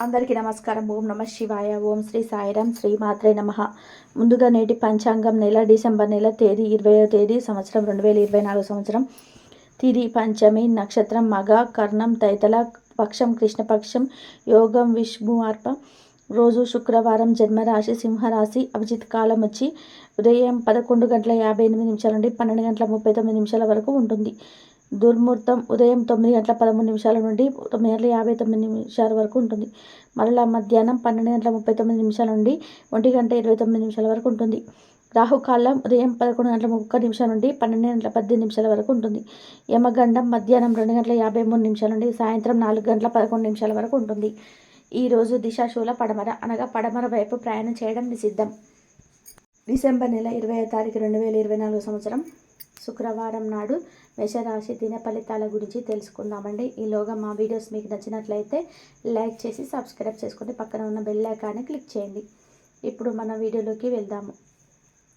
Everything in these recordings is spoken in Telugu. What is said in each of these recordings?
అందరికీ నమస్కారం. ఓం నమ శివాయ. ఓం శ్రీ సాయిరాం శ్రీ మాత్రే నమ. ముందుగా నేటి పంచాంగం నెల డిసెంబర్ నెల తేదీ ఇరవయో తేదీ సంవత్సరం రెండు వేల ఇరవై నాలుగు సంవత్సరం. తిది పంచమి నక్షత్రం మగ కర్ణం తైతల పక్షం కృష్ణపక్షం యోగం విష్ణువార్ప రోజు శుక్రవారం జన్మరాశి సింహరాశి అభిజిత్ కాలం వచ్చి ఉదయం పదకొండు గంటల యాభై ఎనిమిది నిమిషాల నుండి పన్నెండు గంటల ముప్పై తొమ్మిది నిమిషాల వరకు ఉంటుంది. దుర్ముహూర్తం ఉదయం తొమ్మిది గంటల పదమూడు నిమిషాల నుండి తొమ్మిది గంటల యాభై తొమ్మిది నిమిషాల వరకు ఉంటుంది. మరలా మధ్యాహ్నం పన్నెండు గంటల ముప్పై తొమ్మిది నిమిషాల నుండి ఒంటి గంట ఇరవై తొమ్మిది నిమిషాల వరకు ఉంటుంది. రాహుకాలం ఉదయం పదకొండు గంటల ముప్పై నిమిషాల నుండి పన్నెండు గంటల పద్దెనిమిది నిమిషాల వరకు ఉంటుంది. యమగండం మధ్యాహ్నం రెండు గంటల యాభై మూడు నిమిషాల నుండి సాయంత్రం నాలుగు గంటల పదకొండు నిమిషాల వరకు ఉంటుంది. ఈరోజు దిశాశూల పడమర అనగా పడమర వైపు ప్రయాణం చేయడం నిషిద్ధం. డిసెంబర్ నెల ఇరవై తారీఖు రెండు వేల ఇరవై నాలుగు సంవత్సరం శుక్రవారం నాడు మేషరాశి దిన ఫలితాల గురించి తెలుసుకుందామండి. ఈలోగా మా వీడియోస్ మీకు నచ్చినట్లయితే లైక్ చేసి సబ్స్క్రైబ్ చేసుకుని పక్కన ఉన్న బెల్ ఐకాన్ని క్లిక్ చేయండి. ఇప్పుడు మన వీడియోలోకి వెళ్దాము.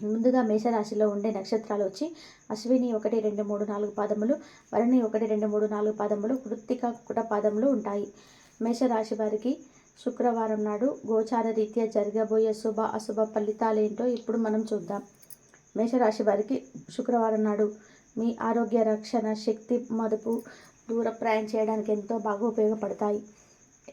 ముందుగా మేషరాశిలో ఉండే నక్షత్రాలు వచ్చి అశ్విని ఒకటి రెండు మూడు నాలుగు పాదములు వరుణి ఒకటి రెండు మూడు నాలుగు పాదములు కృత్తిక కుట పాదములు ఉంటాయి. మేషరాశి వారికి శుక్రవారం నాడు గోచార రీత్యా జరగబోయే శుభ అశుభ ఫలితాలేంటో ఇప్పుడు మనం చూద్దాం. మేషరాశి వారికి శుక్రవారం నాడు మీ ఆరోగ్య రక్షణ శక్తి మదుపు దూర ప్రయాణం చేయడానికి ఎంతో బాగా ఉపయోగపడతాయి.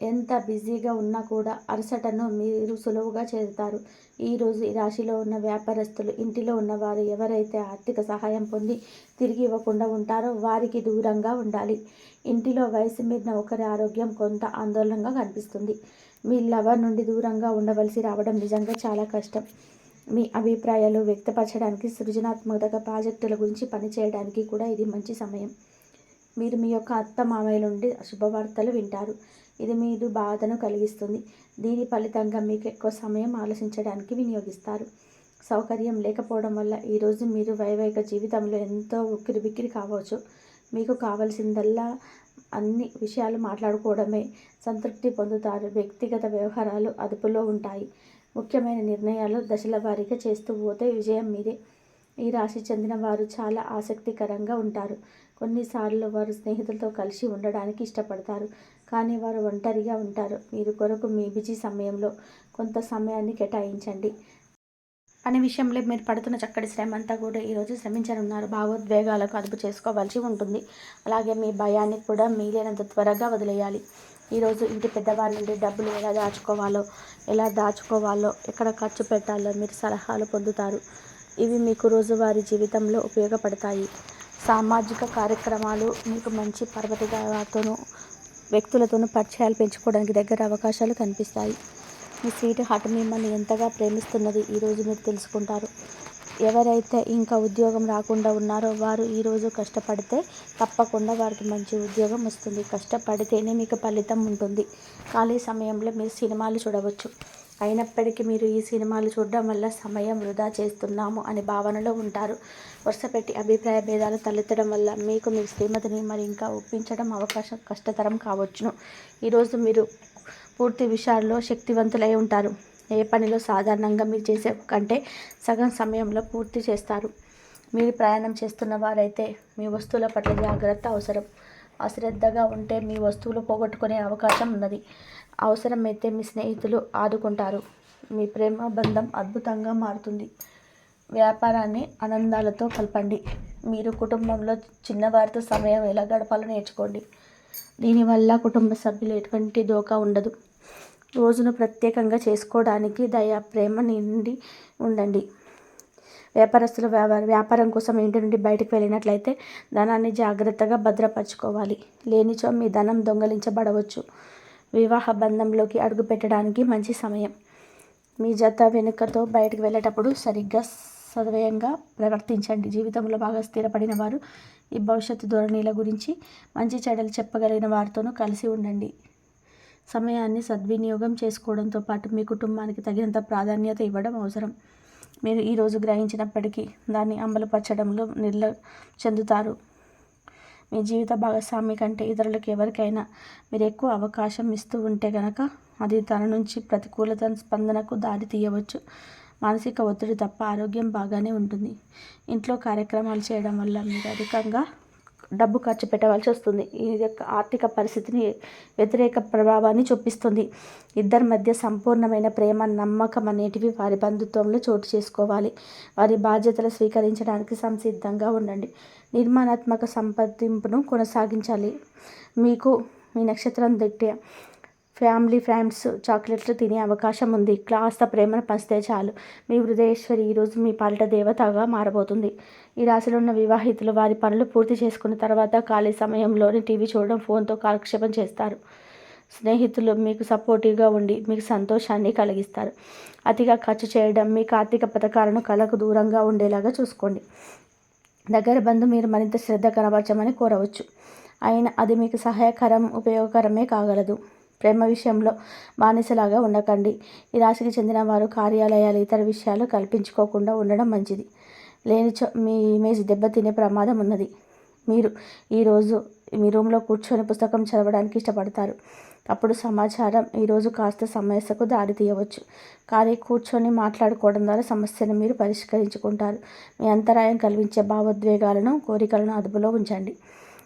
ఎంత బిజీగా ఉన్నా కూడా అలసటను మీరు సులువుగా చేరుతారు. ఈరోజు ఈ రాశిలో ఉన్న వ్యాపారస్తులు ఇంటిలో ఉన్నవారు ఎవరైతే ఆర్థిక సహాయం పొంది తిరిగి ఇవ్వకుండా ఉంటారో వారికి దూరంగా ఉండాలి. ఇంటిలో వయసు మీరిన ఒకరి ఆరోగ్యం కొంత ఆందోళనగా కనిపిస్తుంది. మీ లవర్ నుండి దూరంగా ఉండవలసి రావడం నిజంగా చాలా కష్టం. మీ అభిప్రాయాలు వ్యక్తపరచడానికి సృజనాత్మక ప్రాజెక్టుల గురించి పనిచేయడానికి కూడా ఇది మంచి సమయం. మీరు మీ యొక్క అత్త మామయ్య నుండి శుభవార్తలు వింటారు. ఇది మీరు బాధను కలిగిస్తుంది. దీని ఫలితంగా మీకు ఎక్కువ సమయం ఆలోచించడానికి వినియోగిస్తారు. సౌకర్యం లేకపోవడం వల్ల ఈరోజు మీరు వైవాహిక జీవితంలో ఎంతో ఉక్కిరిబిక్కిరి కావచ్చు. మీకు కావలసిందల్లా అన్ని విషయాలు మాట్లాడుకోవడమే సంతృప్తి పొందుతారు. వ్యక్తిగత వ్యవహారాలు అదుపులో ఉంటాయి. ముఖ్యమైన నిర్ణయాలు దశల వారీగా చేస్తూ పోతే విజయం మీదే. ఈ రాశి చెందిన వారు చాలా ఆసక్తికరంగా ఉంటారు. కొన్నిసార్లు వారు స్నేహితులతో కలిసి ఉండడానికి ఇష్టపడతారు. కానీ వారు ఒంటరిగా ఉంటారు. మీరు కొరకు మీ బిజీ సమయంలో కొంత సమయాన్ని కేటాయించండి. పని విషయంలో మీరు పడుతున్న చక్కటి శ్రమ అంతా కూడా ఈరోజు శ్రమించనున్నారు. భావోద్వేగాలకు అదుపు చేసుకోవాల్సి ఉంటుంది. అలాగే మీ భయాన్ని కూడా మీలేనంత త్వరగా వదిలేయాలి. ఈరోజు ఇంటి పెద్దవారి నుండి డబ్బులు ఎలా దాచుకోవాలో ఎలా దాచుకోవాలో ఎక్కడ ఖర్చు పెట్టాలో మీరు సలహాలు పొందుతారు. ఇవి మీకు రోజువారీ జీవితంలో ఉపయోగపడతాయి. సామాజిక కార్యక్రమాలు మీకు మంచి పర్వతిగాతోనూ వ్యక్తులతోనూ పరిచయాలు పెంచుకోవడానికి దగ్గర అవకాశాలు కనిపిస్తాయి. మీ స్వీట్ హార్ట్ మిమ్మల్ని ఎంతగా ప్రేమిస్తున్నది ఈరోజు మీరు తెలుసుకుంటారు. ఎవరైతే ఇంకా ఉద్యోగం రాకుండా ఉన్నారో వారు ఈరోజు కష్టపడితే తప్పకుండా వారికి మంచి ఉద్యోగం వస్తుంది. కష్టపడితేనే మీకు ఫలితం ఉంటుంది. ఖాళీ సమయంలో మీరు సినిమాలు చూడవచ్చు. అయినప్పటికీ మీరు ఈ సినిమాలు చూడడం వల్ల సమయం వృధా చేస్తున్నాము అనే భావనలో ఉంటారు. వరుసపెట్టి అభిప్రాయ భేదాలు తలెత్తడం వల్ల మీకు మీ శ్రీమతిని మరి ఇంకా ఒప్పించడం అవకాశం కష్టతరం కావచ్చును. ఈరోజు మీరు పూర్తి విషయాల్లో శక్తివంతులై ఉంటారు. ఏ పనిలో సాధారణంగా మీరు చేసే కంటే సగం సమయంలో పూర్తి చేస్తారు. మీరు ప్రయాణం చేస్తున్న వారైతే మీ వస్తువుల పట్ల జాగ్రత్త అవసరం. అశ్రద్ధగా ఉంటే మీ వస్తువులు పోగొట్టుకునే అవకాశం ఉన్నది. అవసరమైతే మీ స్నేహితులు ఆదుకుంటారు. మీ ప్రేమ బంధం అద్భుతంగా మారుతుంది. వ్యాపారాన్ని ఆనందాలతో కలపండి. మీరు కుటుంబంలో చిన్నవారితో సమయం ఎలా గడపాలో నేర్చుకోండి. దీనివల్ల కుటుంబ సభ్యులు ఎటువంటి దోకా ఉండదు. రోజును ప్రత్యేకంగా చేసుకోవడానికి దయ ప్రేమ నిండి ఉండండి. వ్యాపారస్తులు వ్యాపార వ్యాపారం కోసం ఇంటి నుండి బయటకు వెళ్ళినట్లయితే ధనాన్ని జాగ్రత్తగా భద్రపరచుకోవాలి. లేనిచో మీ ధనం దొంగలించబడవచ్చు. వివాహ బంధంలోకి అడుగు పెట్టడానికి మంచి సమయం. మీ జత వెనుకతో బయటకు వెళ్ళేటప్పుడు సరిగ్గా సదవయంగా ప్రవర్తించండి. జీవితంలో బాగా స్థిరపడిన వారు ఈ భవిష్యత్తు ధోరణిల గురించి మంచి చెడలు చెప్పగలిగిన వారితోనూ కలిసి ఉండండి. సమయాన్ని సద్వినియోగం చేసుకోవడంతో పాటు మీ కుటుంబానికి తగినంత ప్రాధాన్యత ఇవ్వడం అవసరం. మీరు ఈరోజు గ్రహించినప్పటికీ దాన్ని అమలుపరచడంలో నిర్ల చెందుతారు. మీ జీవిత భాగస్వామి కంటే ఇతరులకు ఎవరికైనా మీరు ఎక్కువ అవకాశం ఇస్తూ ఉంటే గనక అది తన నుంచి ప్రతికూలత స్పందనకు దారి తీయవచ్చు. మానసిక ఒత్తిడి తప్ప ఆరోగ్యం బాగానే ఉంటుంది. ఇంట్లో కార్యక్రమాలు చేయడం వల్ల మీరు అధికంగా డబ్బు ఖర్చు పెట్టవలసి వస్తుంది. ఈ యొక్క ఆర్థిక పరిస్థితిని వ్యతిరేక ప్రభావాన్ని చూపిస్తుంది. ఇద్దరి మధ్య సంపూర్ణమైన ప్రేమ నమ్మకం అనేటివి వారి బంధుత్వంలో చోటు చేసుకోవాలి. వారి బాధ్యతలు స్వీకరించడానికి సంసిద్ధంగా ఉండండి. నిర్మాణాత్మక సంప్రదింపును కొనసాగించాలి. మీకు మీ నక్షత్రం దిట్టే. ఫ్యామిలీ ఫ్రెండ్స్ చాక్లెట్లు తినే అవకాశం ఉంది. కాస్త ప్రేమను పంచితే చాలు. మీ హృదయేశ్వరి ఈరోజు మీ పాలిట దేవతగా మారబోతుంది. ఈ రాశిలో ఉన్న వివాహితులు వారి పనులు పూర్తి చేసుకున్న తర్వాత ఖాళీ సమయంలోనే టీవీ చూడడం ఫోన్తో కాలక్షేపం చేస్తారు. స్నేహితులు మీకు సపోర్టివ్గా ఉండి మీకు సంతోషాన్ని కలిగిస్తారు. అతిగా ఖర్చు చేయడం మీకు ఆర్థిక పథకాలను కళకు దూరంగా ఉండేలాగా చూసుకోండి. దగ్గర బంధు మీరు మరింత శ్రద్ధ కనబరచమని కోరవచ్చు. అయినా అది మీకు సహాయకరం ఉపయోగకరమే కాగలదు. ప్రేమ విషయంలో బానిసలాగా ఉండకండి. ఈ రాశికి చెందిన వారు కార్యాలయాలు ఇతర విషయాలు కల్పించుకోకుండా ఉండడం మంచిది. లేనిచో మీ ఇమేజ్ దెబ్బతినే ప్రమాదం ఉన్నది. మీరు ఈరోజు మీ రూమ్లో కూర్చొని పుస్తకం చదవడానికి ఇష్టపడతారు. అప్పుడు సమాచారం ఈరోజు కాస్త సమస్యకు దారి తీయవచ్చు. కానీ కూర్చొని మాట్లాడుకోవడం ద్వారా సమస్యను మీరు పరిష్కరించుకుంటారు. మీ అంతరాయం కలిగించే భావోద్వేగాలను కోరికలను అదుపులో ఉంచండి.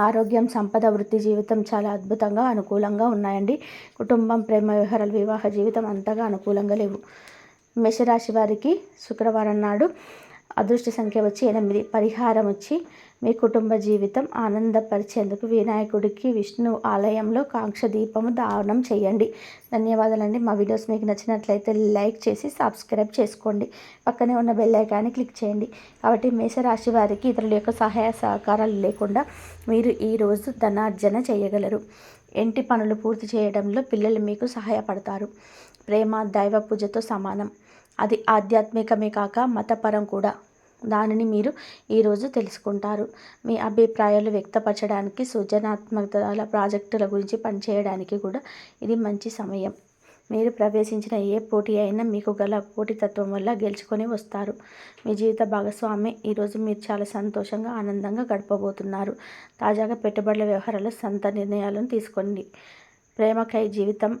ఆరోగ్యం సంపద వృత్తి జీవితం చాలా అద్భుతంగా అనుకూలంగా ఉన్నాయండి. కుటుంబం ప్రేమ వ్యవహారాలు వివాహ జీవితం అంతగా అనుకూలంగా లేవు. మేషరాశి వారికి శుక్రవారం నాడు అదృష్ట సంఖ్య వచ్చి ఎనిమిది. పరిహారం వచ్చి మీ కుటుంబ జీవితం ఆనందపరిచేందుకు వినాయకుడికి విష్ణు ఆలయంలో కాంక్ష దీపము దానం చేయండి. ధన్యవాదాలండి. మా వీడియోస్ మీకు నచ్చినట్లయితే లైక్ చేసి సబ్స్క్రైబ్ చేసుకోండి. పక్కనే ఉన్న బెల్ ఐకాన్ని క్లిక్ చేయండి. కాబట్టి మేషరాశి వారికి ఇతరుల యొక్క సహాయ సహకారాలు లేకుండా మీరు ఈరోజు ధనార్జన చేయగలరు. ఇంటి పనులు పూర్తి చేయడంలో పిల్లలు మీకు సహాయపడతారు. ప్రేమ దైవ పూజతో సమానం. అది ఆధ్యాత్మికమే కాక మతపరం కూడా. దానిని మీరు ఈరోజు తెలుసుకుంటారు. మీ అభిప్రాయాలు వ్యక్తపరచడానికి సృజనాత్మకతల ప్రాజెక్టుల గురించి పనిచేయడానికి కూడా ఇది మంచి సమయం. మీరు ప్రవేశించిన ఏ పోటీ అయినా మీకు గల పోటీతత్వం వల్ల గెలుచుకొని వస్తారు. మీ జీవిత భాగస్వామి ఈరోజు మీరు చాలా సంతోషంగా ఆనందంగా గడపబోతున్నారు. తాజాగా పెట్టుబడుల వ్యవహారాల సొంత నిర్ణయాలను తీసుకోండి. ప్రేమకై జీవితం